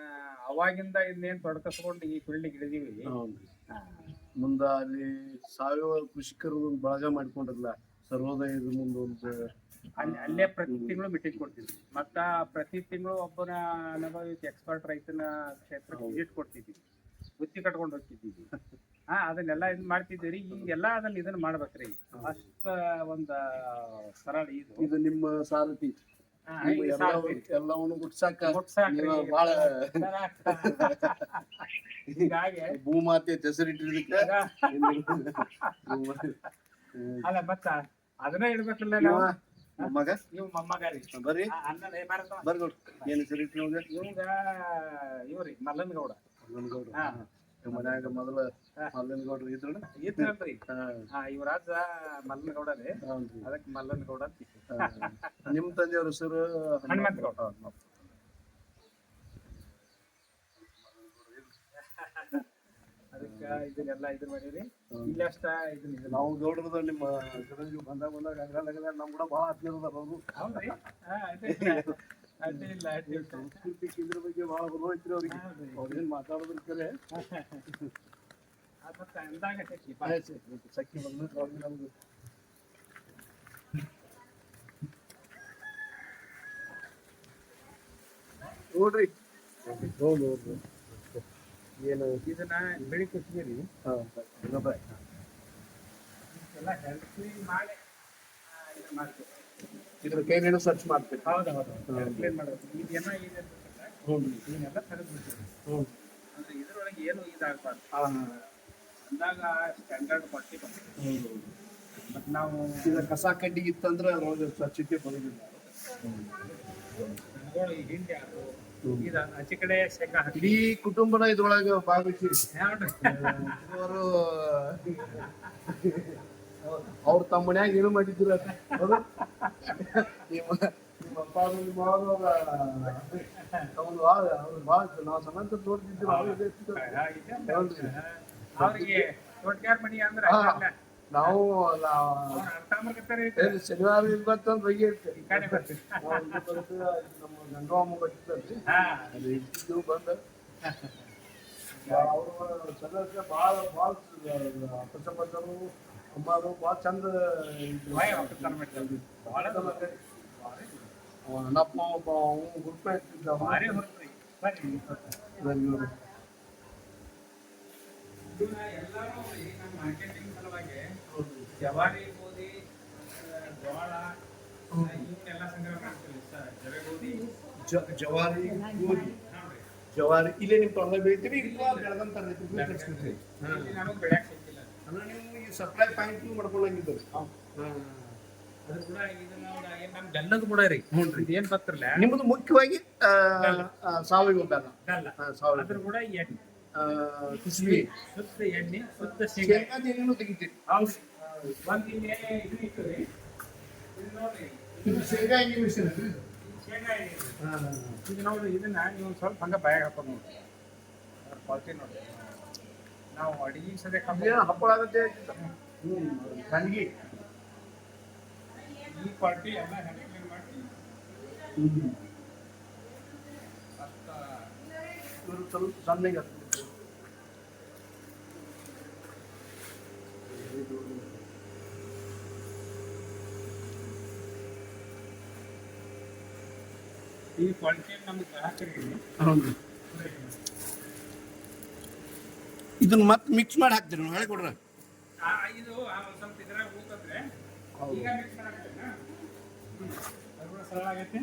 A: ಅವಾಗಿಂದ ಇನ್ನೇನ್ ತೊಡಕಸ್ಕೊಂಡು ಈ ಫೀಲ್ಡ್ ಇಳಿದಿವಿ ಆ,
B: ಮುಂದ ಅಲ್ಲಿ ಸಾವಯವ ಕೃಷಿಕರು ಬಳಗ ಮಾಡ್ಕೊಂಡ್ರಲ್ಲ ಸರ್ವೋದಯದ ಮುಂದೆ ಒಂದು
A: ಅಲ್ಲಿ ಅಲ್ಲೇ ಪ್ರತಿ ತಿಂಗಳು ಮೀಟಿಂಗ್ ಕೊಡ್ತಿದ್ವಿ ಮತ್ತ ಪ್ರತಿ ತಿಂಗಳು ಒಬ್ಬನ ಅನುಭವಿತ ಎಕ್ಸ್ಪರ್ಟ್ ರೈತನ
B: ಕ್ಷೇತ್ರ.
A: ವಿಸಿಟ್ ಕೊಡ್ತಿದ್ವಿ ಬುತ್ತಿ ಕಟ್ಕೊಂಡು ಹೋಗ್ತಿದ್ವಿ ಹಾ ಅದನ್ನೆಲ್ಲ ಇದು ಮಾಡ್ತಿದ್ದೀವಿ ಈಗೆಲ್ಲ ಅದನ್ನ ಇದನ್ನ ಮಾಡ್ಬೇಕ್ರಿ. ಅಷ್ಟ ಒಂದ ಸರಳ ಇದು.
B: ಇದು ನಿಮ್ಮ ಸಾರಥಿ. ಎಲ್ಲವನ್ನು ಗುಡ್ಸಾಕ ಭೂಮಾತೆ ಹೆಸರಿಟ್ಟಿದ್ದಕ್ಕೆ <laughs>
A: ಅಲ್ಲ ಮತ್ತ ಅದನ್ನ ಇಡ್ಬೇಕಲ್ಲ ನಾವು.
B: ಮೊಮ್ಮಗ?
A: ಇವ್ ಮೊಮ್ಮಗ ರೀ.
B: ಬರ್ರಿ.
A: ಭಾರತ
B: ಬರ್ರಿ ನೋಡ್ರಿ ಏನ್ ಹೆಸರಿಟ್ಟು ನಿಮ್ಗೆ
A: ಇವಂಗ ಇವ್ರಿ ಮಲ್ಲನಗೌಡ.
B: ಮಲ್ಲನಗೌಡ್ರು.
A: ಹಾ.
B: ಮನ್ಯಾಗ ಮೊದಲ
A: ಹಾ.
B: ಮಲ್ಲನಗೌಡ್ರು ಇದ್ರಣ್ಣ
A: ಇದ್ರಲ್ರಿ ಇವ್ರಾಜ ಮಲ್ಲನಗೌಡ ರೀ.
B: ಹೌದ್ರಿ.
A: ಅದಕ್ಕೆ ಮಲ್ಲನಗೌಡ ಅಂತ
B: ನಿಮ್ಮ ತಂದೆಯವ್ರ ಹೆಸರು. ಹನುಮಂತ.
A: ಅದಕ್ಕ ಇದನ್ನೆಲ್ಲ ಇದು
B: ಮಾಡೀರಿ.
A: ಇಲ್ಲಿ ಅಷ್ಟ ಇದನ್ನ
B: ನಾವು ಗೌಡ್ರದ ನಿಮ್ಮ ಚಿರಂಜೀವಿ ಬಂದಾಗ ಬಂದಾಗ ಹಂಗಲ್ಲ ನಮ್ಮ ಕೂಡ ಬಹಳ ಆತ್ಮೀಯರದಾರ ಅವರು.
A: ಹೌದ್ರಿ? ಅಡ್ಡಿ ಇಲ್ಲ. ಅಡ್ಡಿ
B: ಸಂಸ್ಕೃತಿ ಇದ್ರ ಬಗ್ಗೆ ಭಾಳ ಗೌರವ ಐತ್ರಿ ಅವ್ರಿಗೆ. ಅವ್ರೇನ್ ಮಾತಾಡೋದ್ರ ಕರೆ?
A: ಅಂದಾಗ ಬಾ.
B: ಸಖಿ ಬಂದ್ರೆ ಅವ್ರಿಗೆ ನಮ್ಗೆ ನೋಡ್ರಿ. ಹೌದು ಹೌದು ಏನು?
A: ಇದನ್ನ ಬೆಳಿ ಕುಚ್ಚಿರಿ
B: ಗೊಬ್ಬರ.
A: ಎಲ್ಲ ಹೆಲ್ತಿ ಮಾಡಿ ಇದು ಮಾಡ್ತೀವಿ.
B: ಇದ್ರ ಕೈನೇನು ಸರ್ಚ್ ಮಾಡ್ತೀವಿ
A: ಹೌದು ಹೌದು ಕ್ಲೀನ್ ಮಾಡೋದು. ಈಗ ಏನಿದೆ
B: ಹ್ಞೂ.
A: ಇದನ್ನೆಲ್ಲ ತೆಗೆದು ಬಿಡ್ತೀವಿ
B: ಹ್ಞೂ.
A: ಅಂದ್ರೆ ಇದ್ರೊಳಗೆ ಏನು ಇದಾಗಬಾರ್ದು. ಅಂದಾಗ ಸ್ಟ್ಯಾಂಡರ್ಡ್ ಪಟ್ಟಿ ಬರ್ತದೆ ಮತ್ತೆ ನಾವು
B: ಈಗ ಕಸ ಕಡ್ಡಿ ಇತ್ತಂದ್ರೆ ಅದ್ರೊಳಗೆ ಸ್ವಚ್ಛತೆ ಬರೋದಿಲ್ಲ.
A: ಈಗ ಹಿಂಗೆ ಹಿಂಡಿ ಅದು ಇದು ಆಚೆ ಕಡೆ ಶೇಂಗಾ ಹಾಕಿ
B: ಇಡೀ ಕುಟುಂಬನ ಇದ್ರೊಳಗೆ ಭಾಗವಹಿಸಿ. ಅವರು ಅವ್ರ ತಮ್ಮ ಮನ್ಯಾಗ ಏನು ಮಾಡಿದ್ರು? ನಿಮ್ಮ ಅಪ್ಪ ಅವ್ರು, ನಿಮ್ಮ ಅವ್ರ ಭಾಳ ಅವ್ರು ಭಾಳ ನಾವು ಸಮಂತ. ಹೌದ್ರಿ.
A: ಅವ್ರಿಗೆ ತೋಟಗಾರ ಮನಿ ಅಂದ್ರೆ
B: ನಾವು ಶನಿವಾರ ಇವತ್ತಂದ್ ಬಗ್ಗೆ ಇರ್ತೇವೆ ಬರ್ತಿದ್ರಿ
A: ಹಾ.
B: ಅದು ಇಟ್ಟಿದ್ದು ಬಂದು. ಅವರು ಸದಸ್ಯ ಭಾಳ ಭಾಳ ಅಪಸಂಬಂಧರು ಅಮ್ಮರು ಭಾಳ ಚಂದ ಅಣ್ಣಪ್ಪ ಒಬ್ಬ ಅವ್ನು ಗುರುಪ ಇರ್ತಿದ್ದ ಅವ.
A: ಭಾರಿ. ಇದನ್ನ ಎಲ್ಲಾರು ನಮ್ಮ ಮಾರ್ಕೆಟಿಂಗ್ ಸಲುವಾಗಿ ಜವಾರಿ ಗೋಧಿ ಆ, ಜೋಳ ಇವನ್ನೆಲ್ಲ ಸಂಗ್ರಹ ಮಾಡ್ತೀವಿ ಸ- ಜವೆ ಗೋಧಿ
B: ಜ- ಜವಾರಿ ಗೋಧಿ ಜವಾರಿ ಇಲ್ಲೇ. ನಿಮ್ಮ ತೊಂದರೆ ಬೆಳಿತೀರಿ ಇಲ್ಲ. ಬೆಳೆದಂತ ಅಂದ್ರೆ ನೀವು ಈ ಸಪ್ಲೈ ಪಾಯಿಂಟ್
A: ನಾವು ಏನ್ ನಮ್ ಬೆಲ್ಲದ ರೀ. ಬತ್ರಲ್ಲ
B: ನಿಮ್ಮದು ಮುಖ್ಯವಾಗಿ ಸಾವಯವ ಬೆಲ್ಲ. ಸಾವಯವ
A: ಅದ್ರ ಕೂಡ ಎಣ್ಣೆ.
B: ಕುಸುಬಿ
A: ಸುತ್ತ ಎಣ್ಣೆ ಸುತ್ತ ಶೇಂಗಾ.
B: ಶೇಂಗಾದ ಏನೇನು ತೆಗಿತೀರಿ.
A: ಹೌದು. ಒಂದ್ ಇಲ್ಲಿ ಇದು ಇತ್ತು ರೀ. ಇದು ನೋಡ್ರಿ
B: ಶೇಂಗಾ ಹೆಂಗೆ ಮಿಷನ್
A: ಇದು ನೋಡಿ ಇದನ್ನ ನೀವು ಸ್ವಲ್ಪ ಹಂಗ ಬಾಯಾಗ ಹಾಕೊಂಡು ನೋಡಿ. ಅದ್ರ ಕ್ವಾಲಿಟಿ ನೋಡಿ. ನಾವು ಅಡಿಗೆ ಸದ್ಯ ಕಮ್ಮಿ
B: ಏನು ಹಪ್ಪಳ ಆಗತ್ತೆ ಹ್ಞೂ ಕಣ್ಗಿ
A: ಈ ಕ್ವಾಲಿಟಿ ಎಲ್ಲ ಹೆಂಗೆ ಮಾಡಿ
B: ಇವರು ಸ್ವಲ್ಪ ಸಣ್ಣಗೆ
A: ಈ ಕ್ವಾಲಿಟಿ ನಮ್ಗೆ ಗ್ರಾಹಕರಿಗೆ
B: ಹೌದು. ಇದನ್ನ ಮತ್ತೆ ಮಿಕ್ಸ್ ಮಾಡಿ ಹಾಕ್ತೀರಿ ನೀವು? ಹೇಳಿ ಕೊಡ್ರಿ.
A: ಆ, ಇದು ಆ ಸ್ವಲ್ಪ ಇದ್ರಾಗ ಉಳ್ತಂದ್ರೆ ಈಗ ಮಿಕ್ಸ್ ಮಾಡಾಕತ್ತೀನ? ಅದು ಕೂಡ ಸರಳ ಆಗೈತೆ.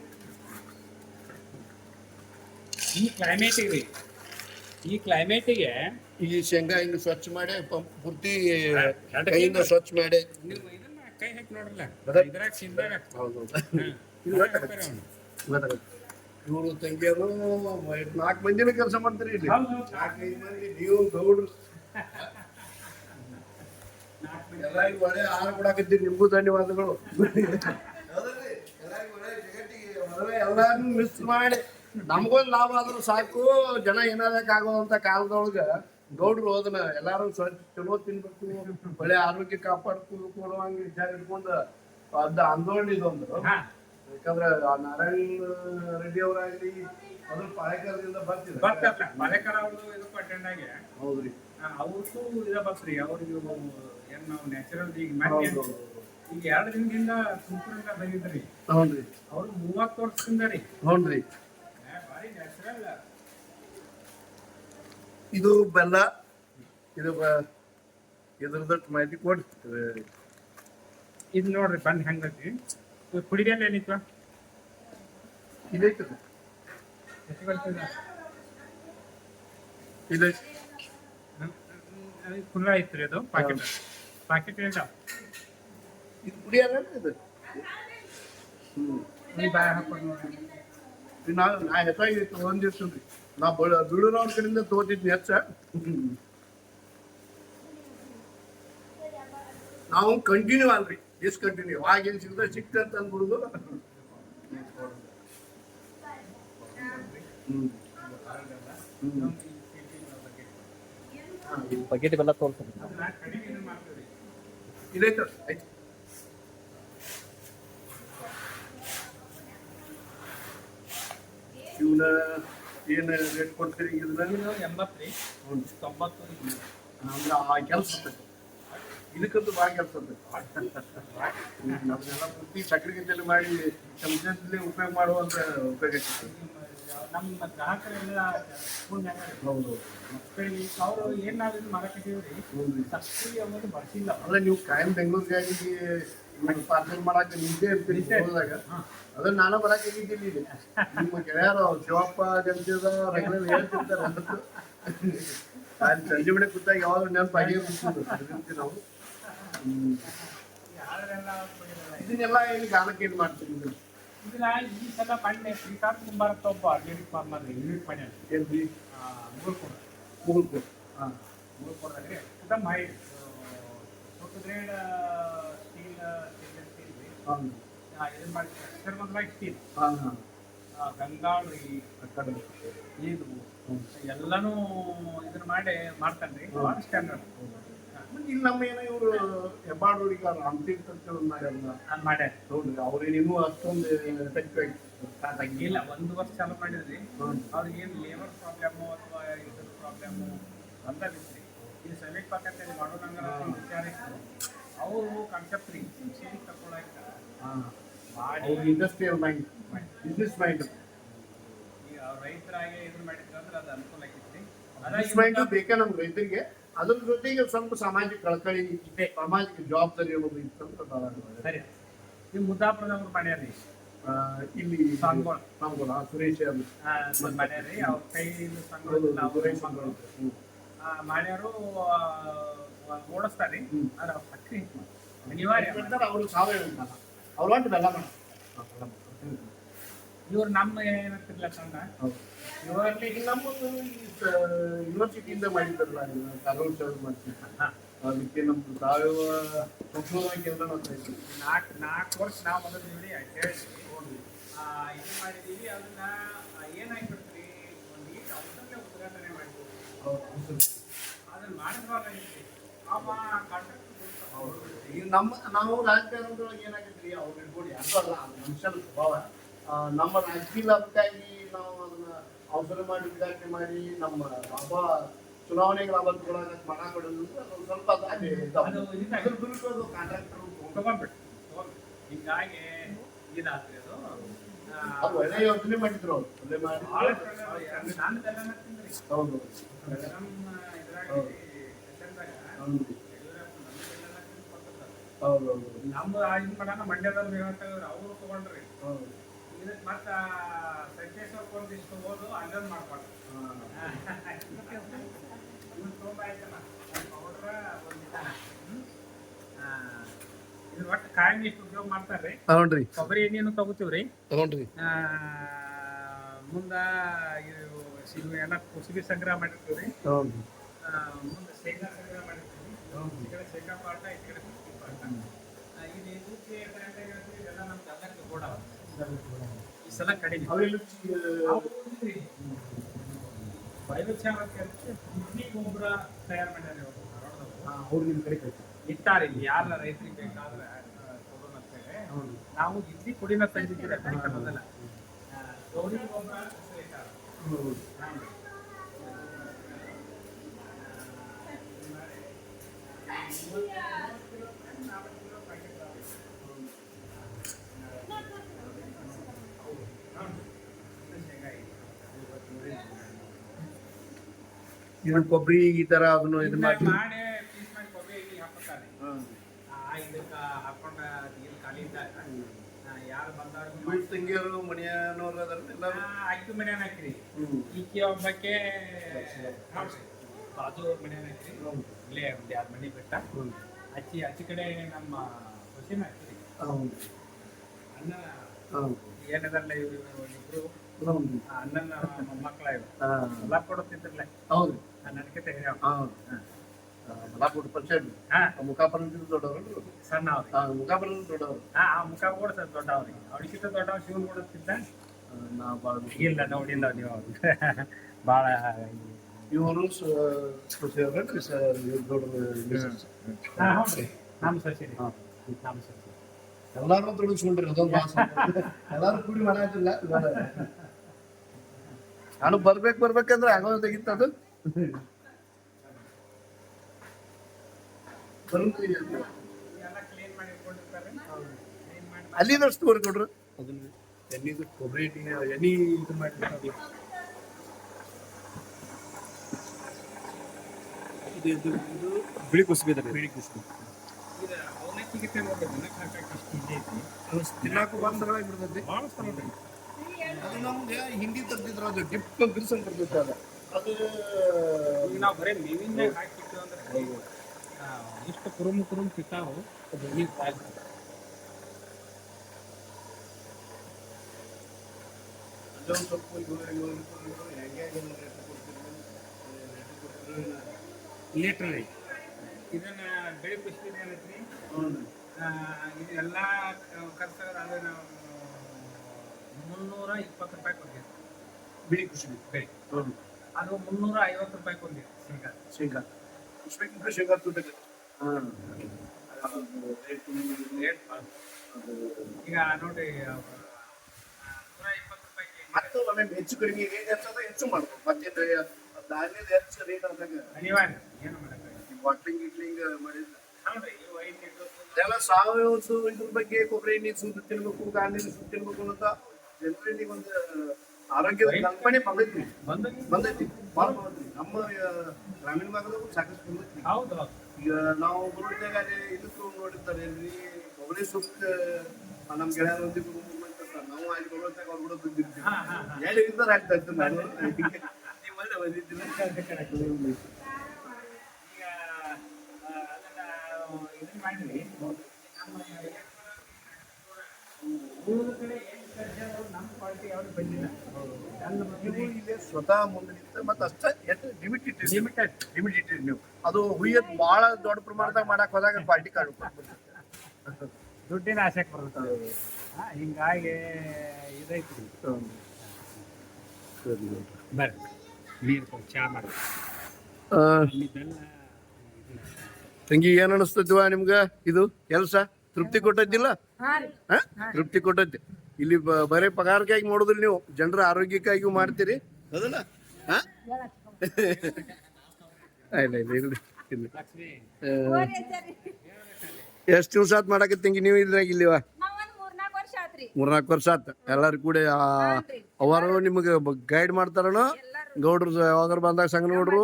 A: ಈ ಕ್ಲೈಮೇಟಿಗೆ ರೀ. ಈ ಕ್ಲೈಮೇಟಿಗೆ
B: ಈ ಶೇಂಗಾ ಹಿಂಗೆ ಸ್ವಚ್ಛ ಮಾಡಿ ಪಂಪ್ ಪೂರ್ತಿ ಕೈಯಿಂದ ಸ್ವಚ್ಛ ಮಾಡಿ.
A: ನೀವು ಇದನ್ನ ಕೈ ಹಾಕಿ ನೋಡ್ರಲ್ಲ.
B: ಅದೇ.
A: ಇದ್ರಾಗ ಸಿಂದಾಗ
B: ಹೌದು.
A: ಹ್ಮ್.
B: ಇವರು ತಂಗಿಯರು ನಾಲ್ಕು ಮಂದಿನ ಕೆಲಸ ಮಾಡ್ತೀರಿ ಇಲ್ಲಿ. ನಾಲ್ಕೈದು ಮಂದಿ ನೀವು ಗೌಡ್ರು. ಎಲ್ಲರಿಗೂ ಈಗ ಒಳ್ಳೆ ಆಹಾರ ಕೊಡಾಕತ್ತೀರಿ ನಿಮಗೂ ಧನ್ಯವಾದಗಳು. ಎಲ್ಲಾರು ಮಿಸ್ ಮಾಡಿ. ನಮಗೊಂದು ಲಾಭ ಆದ್ರೂ ಸಾಕು ಜನ ಅಂತ ಕಾಲದೊಳಗ ಗೌಡ್ರು ಹೋದನ ಎಲ್ಲಾರು ಸ್ವಚ್ಛ ಚಲೋ ತಿನ್ಬೇಕು ಒಳ್ಳೆ ಆರೋಗ್ಯ ಕಾಪಾಡ್ಕೊಂಡು ಕೊಡುವಂಗ ವಿಚಾರ ಇಟ್ಕೊಂಡು ಅದ ಆಂದೋಲನ ಇದೊಂದು.
A: ಹಾ.
B: ಯಾಕಂದ್ರೆ ಆ ನಾರಾಯಣ ರೆಡ್ಡಿ ಅವರಾಗ್ಲಿ ಅದ್ರ ಪಾಯಕರದಿಂದ ಬರ್ತಿದ್ರು
A: ಬರ್ತಾರಲ್ಲ ಅವರು ಅವ್ರದ್ದು ಇದಕ್ಕೂ ಅಟೆಂಡ್ ಆಗಿ.
B: ಹೌದ್ರಿ.
A: ಅವ್ರದ್ದು ಇದ ಬರ್ತ್ರಿ. ಅವ್ರಿಗೆ ಏನ್ ನಾವು ನ್ಯಾಚುರಲ್ ಈಗ ಮೊನ್ನೆ ಈಗ ಎರಡು ದಿನದಿಂದ ತುಮಕೂರಿಂದ ಬಂದಿದ್ರಿ.
B: ಹೌದ್ರಿ.
A: ಅವ್ರು ಮೂವತ್ತು ವರ್ಷದಿಂದ ರೀ.
B: ಹೌದ್ರಿ.
A: ಏ, ಭಾರಿ ನ್ಯಾಚುರಲ್
B: ಇದು ಬೆಲ್ಲ. ಇದು ಇದ್ರದಟ್ಟು ಮಾಹಿತಿ ಕೊಡ್ತೀವಿ
A: ಇದು ನೋಡ್ರಿ ಬಂದ್ ಹೆಂಗೈತಿ? ಇದು ಕುಡಿದೇಲ್ಲ ಏನಿತ್ತು
B: ಇದೈತದ
A: ಎಷ್ಟು ಬರ್ತದ
B: ಇದೆ
A: ಖುಲ್ಲ ಐತ್ರಿ ಅದು ಪಾಕೆಟ್ ಪಾಕೆಟ್ ಇಲ್ಲ
B: ಇದು ಕುಡಿಯೋದ ಇದು? ಹ್ಮ್.
A: ಈ ಬಾಯ ಹಾಕೊಂಡು ನೋಡ್ರಿ
B: ಇದು ನಾ ನಾ ಹೆಚ್ಚಾಗಿ ತಗೊಂಡಿರ್ತೀನಿ ನಾ ಬಳ ಬೀಳೂರವ್ರ ಕಡೆಯಿಂದ ತಗೋತಿದ್ನಿ ಹೆಚ್ಚ. ನಾವು ಕಂಟಿನ್ಯೂ ಅಲ್ರಿ. ಡಿಸ್ಕಂಟಿನ್ಯೂ ಆಗೇನು ಸಿಗ್ತದೆ ಸಿಕ್ತಂತ ಅಂದ್ಬಿಡುದು. ಹ್ಮ್. ಹ್ಮ್
C: ಬಕೆಟ್ ಬೆಲ್ಲ ತೋರ್ಸ್ರಿ
B: ಇದೈತೆ ಆಯ್ತು. ಇವನ ಏನು ರೇಟ್ ಕೊಡ್ತೀರಿ? ಇದನ್ನ
A: ಇದು ಎಂಬತ್ತು ರೀ. ತೊಂಬತ್ತು
B: ಅಂದ್ರೆ ಆ ಕೆಲಸ. ಇದಕ್ಕಂತೂ ಭಾಳ ಕೆಲಸ ಅದನ್ನೆಲ್ಲ ಪೂರ್ತಿ ಸಕ್ಕರೆ ಗಂಟೆಲಿ ಮಾಡಿ ಚಮಚದಲ್ಲಿ ಉಪಯೋಗ ಮಾಡುವಂತ ಉಪಯೋಗ
A: ನಮ್ಮ ಗ್ರಾಹಕರೆಲ್ಲ?
B: ಹೌದು.
A: ಅವರು ಏನಾದ್ರು ಮಾಡಕ್ಕೆ ಮಾಡಕತ್ತೀವ್ರಿ ಸಬ್ಸಿಡಿ ಅನ್ನೋದು ಬರ್ತಿಲ್ಲ.
B: ಅಲ್ಲ ನೀವು ಕಾಯಂ ಬೆಂಗಳೂರಿಗಾಗಿ ಪಾರ್ಸಲ್ ಮಾಡಾಕ ನಿಂತೆ ಹೋದಾಗ. ಅದನ್ನ ನಾನು ಬರಕ್ಕೆ ಇದ್ದೀನಿ ನಿಮ್ಮ ಗೆಳೆಯರು ಶಿವಪ್ಪ ಗಂಜದ ರೆಗ್ಯುಲರ್ ಹೇಳ್ತಿರ್ತಾರೆ ಅದಕ್ಕೆ ಅಲ್ಲಿ ಸಂಜೆ ಬಿಡಕ್ಕೆ ಕೂತಾಗ ಯಾವಾಗ ನೆನಪಾಗಿ ಬಿಡ್ತೀವಿ ನಾವು. ಇದನ್ನೆಲ್ಲ ಇಲ್ಲಿ ಗಾಲಕ್ಕೆ ಇದು ಮಾಡ್ತೀವಿ
A: ಇದನ್ನ ಈ ಸಲ ಪಣ್ಣೆ ಶ್ರೀಕಾಂತ್ ಕುಮಾರ್ ಅಂತ ಒಬ್ಬ ಆರ್ಗ್ಯಾನಿಕ್ ಫಾರ್ಮರ್ ಯೂನಿಟ್ ಪಣ್ಣೆ
B: ಎಲ್ಲಿ?
A: ಮುಗುಳ್ಕೊಡ
B: ಮುಗುಳ್ಕೊಡ ಹಾಂ.
A: ಮುಗುಳ್ಕೊಡದಾಗ್ರಿ ಕದಮ್ ಹೈ ಸ್ವಲ್ಪ ಗ್ರೇಡ್ ಸ್ಟೀಲ್ ಸ್ಟೀಲ್
B: ಹಾಂ.
A: ಇದನ್ನ ಮಾಡ್ತೀನಿ ಸರ್ ಒಂದು ಸ್ಟೀಲ್
B: ಹಾಂ ಹಾಂ.
A: ಗಂಗಾಳು
B: ಈ
A: ಕಡೆ
B: ಇದು.
A: ಎಲ್ಲನೂ ಇದನ್ನ ಮಾಡಿ ಮಾಡ್ತಾನೆ. ರೀ ಸ್ಟ್ಯಾಂಡರ್ಡ್
B: ಇಲ್ಲಿ ನಮ್ಮ ಏನೋ ಇವರು ಹೆಬ್ಬಾಡೋರಿಗೆ ಅಂತ ಮಾಡ್ಯಾರಲ್ಲ
A: ನಾನು ಮಾಡ್ಯಾರ.
B: ನೋಡ್ರಿ ಅವ್ರೇನಿನ್ನೂ ಅಷ್ಟೊಂದು ಎಫೆಕ್ಟ್
A: ಇಲ್ಲ ಒಂದು ವರ್ಷ ಚಾಲು ಮಾಡಿದ್ರಿ. ಅವ್ರಿಗೆ ಏನು ಲೇಬರ್ ಪ್ರಾಬ್ಲಮ್ಮು ಅಥವಾ ಇದ್ರ ಪ್ರಾಬ್ಲಮ್ಮು ಅಂತಾಗಿತ್ತು ಈ ಸೈನಿಕ ಪಾಕತ್ತೆ ಮಾಡೋಣಂಗಾರ ವಿಚಾರ ಇತ್ತು. ಅವರು ಕಾನ್ಸೆಪ್ಟ್ ರೀ ಸಬ್ಸಿಡಿ ತಗೊಳಕ ಮಾಡಿ
B: ಅವ್ರ ಇಂಡಸ್ಟ್ರಿಯಲ್ ಮೈಂಡ್ ಬಿಸ್ನೆಸ್
A: ಇದ್ರ ರೈತರಾಗಿ ಇದನ್ನ ಮಾಡಿದ್ರು ಅಂದ್ರೆ ಅದು ಅನುಕೂಲ ಆಗಿತ್ತು
B: ಬೇಕೇ ನಮ್ಗೆ ರೈತರಿಗೆ? ಅದ್ರ ಜೊತೆಗೆ ಸ್ವಲ್ಪ ಸಾಮಾಜಿಕ ಕಳಕಳಿ ಸಾಮಾಜಿಕ ಜವಾಬ್ದಾರಿ ಅನ್ನೋದು ಇತ್ತು ಅಂತ ಬಹಳ
A: ಸರಿ ಈ ಮುದ್ದಾಪುರದವ್ರು ಮಾಡ್ಯಾರ್ರಿ
B: ಆ, ಇಲ್ಲಿ
A: ಸಾಂಗೋಳ
B: ಸಾಂಗೋಳ, ಆ, ಸುರೇಶ್ ಅವರು
A: ಮಾಡ್ಯಾರ್ರಿ ಅವ್ರ ಕೈಯಿಂದ ಸಂಘ
B: ಹೌದು,
A: ನಾವು
B: ಸುರೇಶ್
A: ಮಕ್ಕಳು
B: ಅವರು. ಹ್ಮ್.
A: ಮಾಡ್ಯಾರು ಆ, ಓಡಿಸ್ತಾರ್ರಿ
B: ಹ್ಮ್.
A: ಆದ್ರೆ ಅವ್ರ ಸಕ್ರಿ ಅನಿವಾರ್ಯ
B: ಯಾಕಂದ್ರೆ ಅವರು ಸಾವಯವ ಅಂತಲ್ಲ ಅವ್ರು ಒಟ್ಟು ಬೆಲ್ಲ ಮಾಡ್ತಾರೆ
A: ಇವ್ರು ನಮ್ಮ ಏನಂತಿರ್ಲ ಸಣ್ಣ
B: ಈಗ ನಮ್ಮದು ಯೂನಿವರ್ಸಿಟಿಯಿಂದ ಮಾಡಿದ್ರಲ್ಲ ಕರೋಲ್ ಸೇವೆ ಮಾಡ್ತೀವಿ ಅದಕ್ಕೆ ನಮ್ದು ಸಾವಯವ ಸಂಶೋಧನಾ ಕೇಂದ್ರ.
A: ನಾಲ್ಕು ನಾಲ್ಕು ವರ್ಷ ನಾವು ಮೊದಲು ಹೇಳಿ ಆ, ಇದು ಮಾಡಿದೀವಿ ಅದನ್ನ ಏನಾಗ್ಬಿಡ್ತೀರಿ? ಒಂದು ಈಗ ಔಷಧ ಉದ್ಘಾಟನೆ ಮಾಡಿದ್ವಿ. ಅದನ್ನ ಮಾಡಿದ್ವಾಗ ಅವ ಕಾಂಟ್ರಾಕ್ಟ್
B: ಈಗ ನಮ್ಮ ನಾವು ರಾಜಕಾರಣದೊಳಗೆ ಏನಾಗಿದ್ರಿ ಅವ್ರು ಇಟ್ಕೊಂಡು ಯಾರು ಅಲ್ಲ ಅದು ಮನುಷ್ಯನ ಸ್ವಭಾವ. ನಮ್ಮ ರಾಜಕೀಯ ಲಾಭಕ್ಕಾಗಿ ನಾವು ಅದನ್ನ ಅವಸರ ಮಾಡಿ ವಿಚಾರಣೆ ಮಾಡಿ ನಮ್ಮ ಲಾಭ ಚುನಾವಣೆಗೆ ಲಾಭ ತಗೊಳಕ್ ಮನ ಕೊಡೋದು ಸ್ವಲ್ಪ ಕಾಂಟ್ರಾಕ್ಟರ್
A: ತಗೊಂಡ್ಬಿಟ್ಟು ಹಿಂಗಾಗಿ ಅದು
B: ಒಳ್ಳೆ ಯೋಜನೆ ಮಾಡಿದ್ರು ಅವ್ರು. ಒಳ್ಳೆ ಮಾಡಿ. ಹೌದು. ಹೌದು.
A: ನಮ್ದು
B: ಹೌದು
A: ನಮ್ಮ ಮಾಡೋಣ ಮಂಡ್ಯದಲ್ಲಿ ಅವರು ತಗೊಂಡ್ರಿ
B: ಹೌದು.
A: ಇದಕ್ಕೆ ಮತ್ತ ಸಂಕೇಶ್ವರಕ್ಕೆ ಒಂದಿಷ್ಟು ಓದು ಅಲ್ಲೊಂದು ಮಾಡ್ಬಾರ್ದು ಇವ್ನು ತೊಗೊಂಡ್ ಆಯ್ತಲ್ಲ ಪೌಡ್ರ ಒಂದಿಷ್ಟ ಇದು ಒಟ್ಟು ಕಾಯಿ ಇಷ್ಟು ಉಪಯೋಗ ಮಾಡ್ತಾರ್ರಿ.
B: ಹೌದ್ರಿ
A: ಕೊಬ್ಬರಿ ಎಣ್ಣೆನು ತಗೋತೀವ್ರಿ. ಆ, ಮುಂದ ಇದು ಎಲ್ಲ ಕುಸುಬಿ ಸಂಗ್ರಹ ಮಾಡಿರ್ತೀವ್ರಿ.
B: ಹೌದು
A: ಆ, ಮುಂದೆ ಶೇಂಗಾ ಸಂಗ್ರಹ ಮಾಡಿರ್ತೀವಿ ಈ ಕಡೆ ಶೇಂಗಾ ಪಾಠ ಈ ಕಡೆ ಕುಸುಬಿ ಆ, ಇದು ಇದಕ್ಕೆ ಇದೆಲ್ಲ ನಮ್ಮ ಎಲ್ಲರಿಗೂ ಕೊಡವ ಈ ಸಲ ಕಡಿಮೆ. ಕೃಷಿ ಗೊಬ್ಬರ ತಯಾರು ಮಾಡ್ಯಾರ.
B: ಅವ್ರು ನಿಮ್ಮ ಕಡೆ ಕಳ್ಸಿ.
A: ಇಟ್ಟಾರೆ ಇಲ್ಲಿ ಯಾರ ರೈತರಿಗೆ ಬೇಕಾದ್ರೆ ಕೊಡೋಣ ಅಂತ ಹೇಳಿ.
B: ಹೌದು.
A: ನಾವು ಇಲ್ಲಿ ಕುಡಿನ ತಂದಿದ್ದೀರ ಮೊದಲ ಗೌರಿ ಗೊಬ್ಬರ ಅಂತ ಇಟ್ಟಾರೆ.
B: ಹೌದು ಇದು ಕೊಬ್ಬರಿ ಈ ತರ ಅದನ್ನು ಇದು ಮಾಡಿ.
A: ಮಾಡಿ ಪೀಸ್ ಮಾಡಿ ಕೊಬ್ಬರಿ ಇಲ್ಲಿ ಹಾಕ್ತಾರೆ ಆ ಇದಕ್ಕೆ ಹಾಕೊಂಡ ನೀರು ಖಾಲಿ ಇದ್ದಾಗ ಯಾರು ಬಂದಾರ
B: ಇವ್ರ ತಂಗಿಯರು ಮನೆಯನವ್ರು ಅದಾರ ಎಲ್ಲರೂ?
A: ಅಕ್ಕಿ ಮನೆಯನ್ನ ಹಾಕಿರಿ. ಈಕಿ ಒಬ್ಬಕ್ಕೆ ಬಾಜು ಮನೆಯನ್ನ ಹಾಕಿರಿ. ಇಲ್ಲೇ ಒಂದು ಎರಡು ಮನೆ ಬಿಟ್ಟ. ಅಚ್ಚಿ ಆಚೆ ಕಡೆ ನಮ್ಮ ಹೊಸಿನ ಹಾಕಿರಿ. ಅಣ್ಣ. ಏನದಲ್ಲ ಇವರು ಇಬ್ರು ಅಣ್ಣನ ಮೊಮ್ಮಕ್ಕಳ ಇವರು. ಎಲ್ಲ ಕೊಡುತ್ತಿದ್ರಲ್ಲ.
B: ಹೌದು.
A: ನನಗೆ
B: ಹೌದು. ಆ, ಮಲಾಪುರ ಪರಿಚಯ
A: ಹಾ.
B: ದೊಡ್ಡವರು
A: ಸಣ್ಣ ಅವ್ರಿಗೆ
B: ಆ, ಮುಖಾಪುರ ದೊಡ್ಡವರು.
A: ಹಾ ಆ ಮುಖ ಕೂಡ ಸರ್ ದೊಡ್ಡವ್ರಿಗೆ ಅವ್ರಿಗಿಂತ ದೊಡ್ಡವ ಶಿವನ್ ಕೊಡುತ್ತಿದ್ದ
B: ನಾ ಭಾಳ
A: ಇಲ್ಲ ನೋಡಿಲ್ಲ ನೀವು ಅವ್ರು. <laughs> ಭಾಳ
B: ಇವರು ಸೊಸೆಯವ್ರೇನ್ರಿ ಸರ್ ಇವ್ರು ದೊಡ್ಡವರು ಮಿಸಸ್.
A: ಹಾ ಹೌದ್ರಿ ನಮ್ಮ ಸಸಿ
B: ಹಾ.
A: ನಮ್ಮ ಸಸಿ
B: ಎಲ್ಲಾರು ತೊಡಗಿಸ್ಕೊಂಡ್ರಿ ಅದೊಂದು ಎಲ್ಲಾರು ಕೂಡಿ ಮಾಡಾತಿಲ್ಲ <laughs> ನಾನು ಬರ್ಬೇಕು ಬರ್ಬೇಕಂದ್ರೆ ಆಗೋದಾಗಿತ್ತು ಅದು <laughs>
A: ಮಾಡಿ ಮಾಡಿ
B: ಅಲ್ಲಿದಷ್ಟು ತೋರಿಕೊಡ್ರು ಅದನ್ನ ಎಣ್ಣೆದು ಕೊಬ್ಬರಿ ಇದು ಮಾಡಿರ್ತಾರಲ್ಲ ಇದು ಇದು ಬಿಳಿ ಕುಸುಬಿ ಇದೆ ಬಿಳಿ ಕುಸುಬಿ ತಿನ್ನಾಕು ಬಂದ್ರೆ ಬಿಡ್ತೈತಿ
A: ಭಾಳ
B: ಹಿಂದಿ ತರ್ತಿದ್ರು ಅದು. ಡಿಪ್ ಬಿರ್ಸನ್ ಬರ್ತೈತೆ
A: ಈಗ ನಾವು ಬರೀ ಮೇವಿನ ಹಾಕಿಟ್ಟು ಅಂದ್ರೆ ಆ, ಇಷ್ಟು ಕುರುಮ್ ಕುರುಮ್ ಸಿಗ್ತಾವು.
B: ಅಲ್ಲೊಂದ್ ಸ್ವಲ್ಪ
A: ಲೀಟ್ರ್ ರೀ ಇದನ್ನ ಬೆಳೆ ಬಿಸಿಲಿನ ಏನೈತ್ರಿ ಇದೆಲ್ಲ ಖರ್ಚಾಗ ಅಂದ್ರೆ ನಾವು ಮುನ್ನೂರ ಇಪ್ಪತ್ತು ರೂಪಾಯಿ ಕೊಡ್ತೀವಿ
B: ಬಿಳಿ ಕೃಷಿ
A: ಬೆಳೆ
B: ಹ್ಞೂ
A: ಅದು ಮುನ್ನೂರ ಐವತ್ತು ರೂಪಾಯಿ ಕೊಂದಿವಿ ಶೇಂಗಾ.
B: ಶೇಂಗಾ. ಶೇಂಗಾ ತುಟ್ಟಕ್ಕೆ ಹಾಂ. ರೇಟ್
A: ಈಗ ನೋಡಿ ನೂರ ಇಪ್ಪತ್ತು ರೂಪಾಯಿ
B: ಮತ್ತು ಒಮ್ಮೆ ಹೆಚ್ಚು ಕಡಿಮೆ ರೇಟ್ ಹೆಚ್ಚಾದ ಹೆಚ್ಚು ಮಾಡ್ಬೋದು. ಮತ್ತೆ ಧಾನ್ಯದ ಹೆಚ್ಚು ರೇಟ್ ಆದಾಗ
A: ಅನಿವಾರ್ಯ ಏನು ಮಾಡಕ್ಕೆ
B: ಬಾಟ್ಲಿಂಗ್ ಗಿಟ್ಲಿಂಗ್ ಮಾಡಿದ್ರೆ. ಎಲ್ಲ ಸಾವಯವ ಇದ್ರ ಬಗ್ಗೆ ಕೊಬ್ಬರಿ ಎಣ್ಣೆ ಸುದ್ದು ತಿನ್ಬೇಕು ಗಾಂಧಿ ಸುದ್ದು ತಿನ್ಬೇಕು ಅಂತ ಜನರಿಗೆ ಒಂದು ಆರೋಗ್ಯದ ಕಲ್ಪನೆ ಬಂದೈತಿ.
A: ಬಂದು
B: ಬಂದೈತಿ. ಭಾಳ ಬಂದೈತಿ. ನಮ್ಮ ಗ್ರಾಮೀಣ ಭಾಗದಾಗ ಸಾಕಷ್ಟು ಬಂದೈತಿ.
A: ಹೌದು
B: ಈಗ ನಾವು ಬರೋದಾಗ ಅಲ್ಲಿ ಇದಕ್ಕೂ ನೋಡಿರ್ತಾರೆ ಕೊಬ್ಬರಿ ಸುತ್ತ ನಮ್ಮ ಗೆಳೆಯರೊಂದಿಗೆ ನಾವು ಅಲ್ಲಿ ಬರೋದಾಗ ಅವ್ರು ಕೂಡ ಬಂದಿರ್ತೀವಿ. ಆಗ್ತಾ ಇತ್ತು ನಾನು. <laughs>
A: ಆ, ಅದನ್ನ ಇದನ್ನ ಮಾಡಿದ್ವಿ ನಮ್ಮ ಉಳಿದ ಕಡೆ ನಮ್ಮ ಪಾರ್ಟಿ ಯಾವ್ದು ಬಂದಿಲ್ಲ.
B: ನೀವು ಇಲ್ಲಿ ಸ್ವತಃ ಮುಂದೆ ನಿಂತ ಮತ್ತೆ ಅಷ್ಟೇ ಎಷ್ಟು ಲಿಮಿಟೆಡ್
A: ಲಿಮಿಟೆಡ್
B: ಲಿಮಿಟ್ ನೀವು. ಅದು ಹುಯ್ಯದ್ ಭಾಳ ದೊಡ್ಡ ಪ್ರಮಾಣದಾಗ ಮಾಡಕ್ ಹೋದಾಗ ಪಾರ್ಟಿ ಕಾರ್ಡ್
A: ದುಡ್ಡಿನ ಆಸೆಗೆ ಬರುತ್ತೆ ಹಾ, ಹಿಂಗಾಗಿ ಇದೈತಿ. ಬರ್ರಿ. ನೀರು ಕೊಡಿ, ಚಾ ಮಾಡಿ.
B: ತಂಗಿ ಏನ್ ಅನಿಸ್ತೈತಿವ ನಿಮ್ಗ? ಇದು ಕೆಲಸ? ತೃಪ್ತಿ
C: ರೀ.
B: ತೃಪ್ತಿ ಕೊಟ್ಟೈತಿ ಇಲ್ಲಿ ಬರೀ ಪಗಾರಕ್ಕಾಗಿ ಮಾಡೋದಿಲ್ಲ ನೀವು ಜನರ ಆರೋಗ್ಯಕ್ಕಾಗಿ ಮಾಡ್ತೀರಿ. ಅದಲ್ಲ? ಇಲ್ಲ ಇಲ್ಲ ಎಷ್ಟು ದಿವಸ ಆತ್ ಮಾಡಾಕತ್ತಿ ನೀವು ಇದ್ರಾಗ ಇಲ್ಲಿವ?
C: ಮೂರ್ನಾಲ್ಕು ವರ್ಷ
B: ಆತ್. ಎಲ್ಲಾರು ಕೂಡ ಅವರು ನಿಮಗೆ ಗೈಡ್
C: ಎಲ್ಲಾರು
B: ಗೌಡ್ರು ಯಾವಾಗಾರ ಬಂದಾಗ ಸಂಘ ನೋಡ್ರು?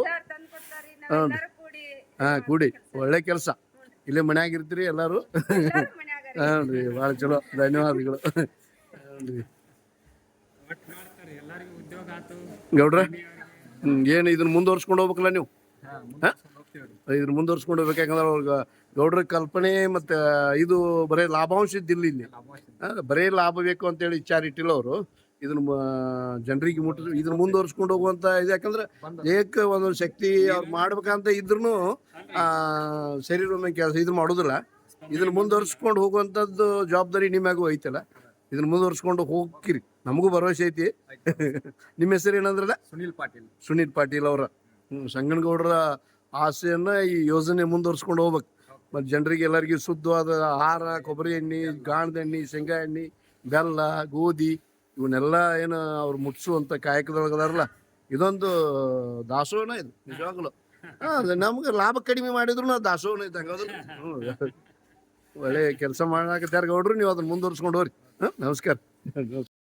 B: ಹಾ, ಕೂಡಿ. ಒಳ್ಳೆ ಕೆಲಸ. ಇಲ್ಲೇ ಮನ್ಯಾಗ ಇರ್ತೀರಿ ಎಲ್ಲಾರು?
C: ರೀ
B: ಭಾಳ ಚಲೋ. ಧನ್ಯವಾದಗಳು. ಗೌಡ್ರ, ಏನ್ ಇದನ್ನ ಮುಂದುವರ್ಸ್ಕೊಂಡು ಹೋಗ್ಬೇಕಲ್ಲ ನೀವು? ಇದನ್ನ ಮುಂದುವರ್ಸ್ಕೊಂಡು ಹೋಗ್ಬೇಕು, ಯಾಕಂದ್ರೆ ಅವ್ರಿಗೆ ಗೌಡ್ರ ಕಲ್ಪನೆ ಮತ್ತು ಇದು ಬರೀ ಲಾಭಾಂಶ ಇದ್ದಿಲ್ಲ ಇಲ್ಲಿ. ಬರೇ ಲಾಭ ಬೇಕು ಅಂತೇಳಿ ವಿಚಾರ ಇಟ್ಟಿಲ್ಲ ಅವರು. ಇದನ್ನ ಜನರಿಗೆ ಮುಟ್ಟ, ಇದನ್ನ ಮುಂದುವರ್ಸ್ಕೊಂಡು ಹೋಗುವಂತ ಇದು, ಯಾಕಂದ್ರೆ ಏಕ ಒಂದೊಂದು ಶಕ್ತಿ ಅವ್ರು ಮಾಡ್ಬೇಕಂತ ಇದ್ರೂ ಶರೀರ ಕೆಲಸ ಇದು ಮಾಡೋದಿಲ್ಲ. ಇದನ್ನ ಮುಂದುವರ್ಸ್ಕೊಂಡು ಹೋಗುವಂಥದ್ದು ಜವಾಬ್ದಾರಿ ನಿಮ್ಯಾಗೂ ಐತಲ್ಲ? ಇದನ್ನ ಮುಂದುವರ್ಸ್ಕೊಂಡು ಹೋಗ್ಕಿರಿ ನಮಗೂ ಭರವಸೆ ಐತಿ. ನಿಮ್ಮ ಹೆಸರು ಏನಂದ್ರಲ್ಲ?
A: ಸುನೀಲ್ ಪಾಟೀಲ್.
B: ಸುನೀಲ್ ಪಾಟೀಲ್ ಅವರ. ಸಂಗನಗೌಡರ ಆಸೆಯನ್ನ ಈ ಯೋಜನೆ ಮುಂದುವರ್ಸ್ಕೊಂಡು ಹೋಗ್ಬೇಕು. ಮತ್ತು ಜನರಿಗೆ ಎಲ್ಲರಿಗೂ ಶುದ್ಧವಾದ ಆಹಾರ ಕೊಬ್ಬರಿ ಎಣ್ಣೆ ಗಾಣದ ಎಣ್ಣೆ ಶೇಂಗಾ ಎಣ್ಣೆ ಬೆಲ್ಲ ಗೋಧಿ ಇವನ್ನೆಲ್ಲ ಏನು ಅವ್ರು ಮುಟ್ಸುವಂಥ ಕಾಯಕದೊಳಗದಾರಲ್ಲ ಇದೊಂದು ದಾಸೋಹನ ಇದು ನಿಜವಾಗ್ಲು. <laughs> ನಮ್ಗೆ ಲಾಭ ಕಡಿಮೆ ಮಾಡಿದ್ರು ದಾಸೋಹನ ಇದ್ದಂಗೆ <laughs> ಒಳ್ಳೆ ಕೆಲಸ ಮಾಡಾಕತ್ಯಾರ ಗೌಡ್ರು ನೀವು ಅದನ್ನ ಮುಂದುವರ್ಸ್ಕೊಂಡು ಹೋಗ್ರಿ. Oh, that was good. <laughs>